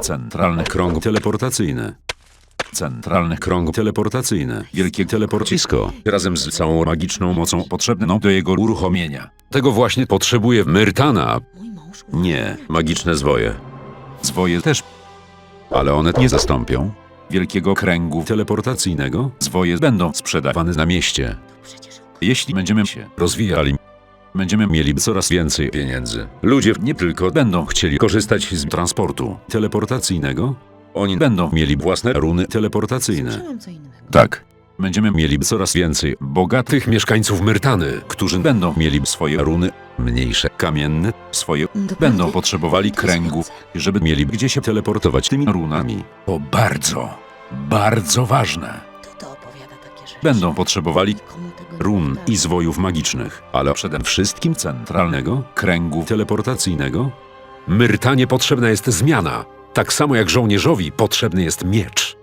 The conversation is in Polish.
Centralny krąg teleportacyjny. Centralny krąg teleportacyjny. Wielkie teleporcisko. Razem z całą magiczną mocą potrzebną do jego uruchomienia. Tego właśnie potrzebuje Myrtana. Nie, magiczne zwoje. Zwoje też. Ale one nie zastąpią wielkiego kręgu teleportacyjnego. Zwoje będą sprzedawane na mieście. Jeśli będziemy się rozwijali, będziemy mieli coraz więcej pieniędzy. Ludzie nie tylko będą chcieli korzystać z transportu teleportacyjnego, oni będą mieli własne runy teleportacyjne. słyszałam co innego. Tak. Będziemy mieli coraz więcej bogatych mieszkańców Myrtany, którzy będą mieli swoje runy, mniejsze, kamienne, swoje. Doprawdy? Będą potrzebowali To kręgów, żeby mieli gdzie się teleportować tymi runami. To bardzo, bardzo ważne. Kto to opowiada takie rzeczy? Będą potrzebowali Komu nie run i zwojów magicznych, ale przede wszystkim centralnego kręgu teleportacyjnego. Myrtanie potrzebna jest zmiana, tak samo jak żołnierzowi potrzebny jest miecz.